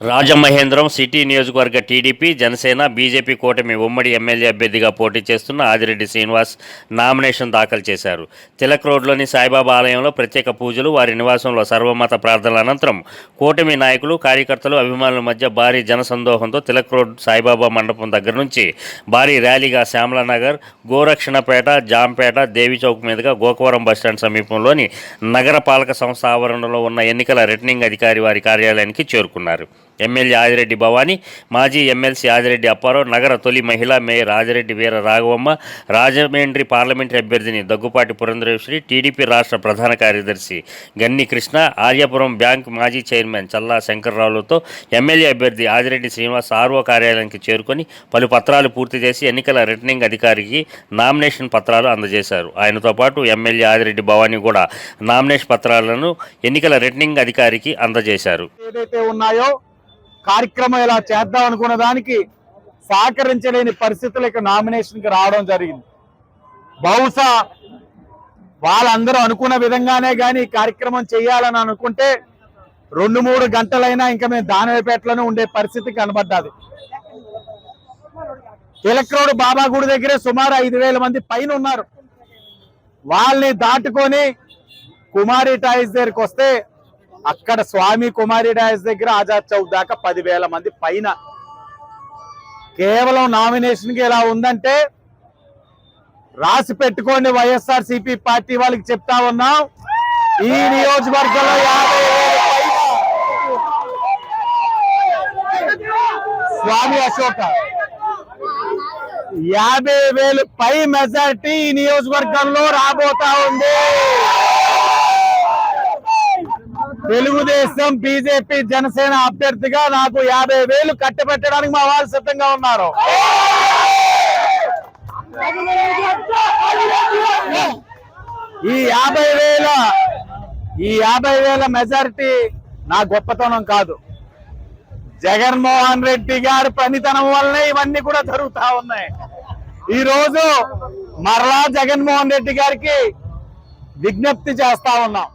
Rajamahendram city నియోజకవర్గ TDP Janasena BJP కూటమి ఉమ్మడి ఎమ్మెల్యే అభ్యర్థిగా పోటీ చేస్తున్న ఆదిరెడ్డి శ్రీనివాస్ నామినేషన్ దాఖలు చేశారు. తిలక్ రోడ్లోని సాయిబాబా ఆలయంలో ప్రత్యేక పూజలు వారి నివాసంలో సర్వమత ప్రార్థనల అనంతరం కూటమి నాయకులు కార్యకర్తలు అభిమానుల మధ్య భారీ జనసందోహంతో తిలక్ రోడ్ సాయిబాబా మండపం దగ్గర నుంచి భారీ ర్యాలీగా శ్యామలానగర్ గోరక్షణపేట జాంపేట దేవిచౌక్ మీదుగా గోకవరం బస్టాండ్ సమీపంలోని నగరపాలక సంస్థ ఆవరణలో ఉన్న ఎన్నికల రిటర్నింగ్ అధికారి వారి కార్యాలయానికి చేరుకున్నారు. ఎమ్మెల్యే ఆదిరెడ్డి భవానీ మాజీ ఎమ్మెల్సీ ఆదిరెడ్డి అప్పారావు నగర తొలి మహిళా మేయర్ ఆదిరెడ్డి వీర రాఘవమ్మ రాజమండ్రి పార్లమెంటరీ అభ్యర్థిని దగ్గుపాటి పురంధరేశ్వరి టీడీపీ రాష్ట్ర ప్రధాన కార్యదర్శి గన్ని కృష్ణ ఆర్యాపురం బ్యాంక్ మాజీ చైర్మన్ చల్లా శంకర్రావులతో ఎమ్మెల్యే అభ్యర్థి ఆదిరెడ్డి శ్రీనివాస్ ఆర్ఓ కార్యాలయానికి చేరుకొని పలు పత్రాలు పూర్తి చేసి ఎన్నికల రిటర్నింగ్ అధికారికి నామినేషన్ పత్రాలు అందజేశారు. ఆయనతో పాటు ఎమ్మెల్యే ఆదిరెడ్డి భవానీ కూడా నామినేషన్ పత్రాలను ఎన్నికల రిటర్నింగ్ అధికారికి అందజేశారు. ఏదైతే ఉన్నాయో కార్యక్రమం ఇలా చేద్దాం అనుకున్న దానికి సహకరించలేని పరిస్థితులు ఇక నామినేషన్కి రావడం జరిగింది. బహుశా వాళ్ళందరూ అనుకున్న విధంగానే కానీ ఈ కార్యక్రమం చేయాలని అనుకుంటే రెండు మూడు గంటలైనా ఇంకా మేము దానిపేటలోనే ఉండే పరిస్థితి కనబడ్డది. తిలక్రోడ్ బాబా గుడి దగ్గరే సుమారు ఐదు వేల మంది పైన ఉన్నారు. వాళ్ళని దాటుకొని కుమారి టాయిస్ దగ్గరికి వస్తే అక్కడ స్వామి కుమారి డాయస్ దగ్గర ఆజాద్ చౌక్ దాకా పదివేల మంది పైన. కేవలం నామినేషన్కి ఎలా ఉందంటే రాసి పెట్టుకోండి వైఎస్ఆర్ సిపి పార్టీ వాళ్ళకి చెప్తా ఉన్నాం ఈ నియోజకవర్గంలో యాభై స్వామి అశోక. యాభై వేలు పై మెజార్టీ ఈ నియోజకవర్గంలో రాబోతా ఉంది. తెలుగుదేశం బీజేపీ జనసేన అభ్యర్థిగా నాకు యాభై వేలు కట్టబెట్టడానికి మా వాళ్ళు సిద్ధంగా ఉన్నారు. ఈ యాభై వేల ఈ యాభై వేల మెజారిటీ నా గొప్పతనం కాదు. జగన్మోహన్ రెడ్డి గారి పనితనం వల్లనే ఇవన్నీ కూడా జరుగుతా ఉన్నాయి. ఈ రోజు మరలా జగన్మోహన్ రెడ్డి గారికి విజ్ఞప్తి చేస్తా ఉన్నాం.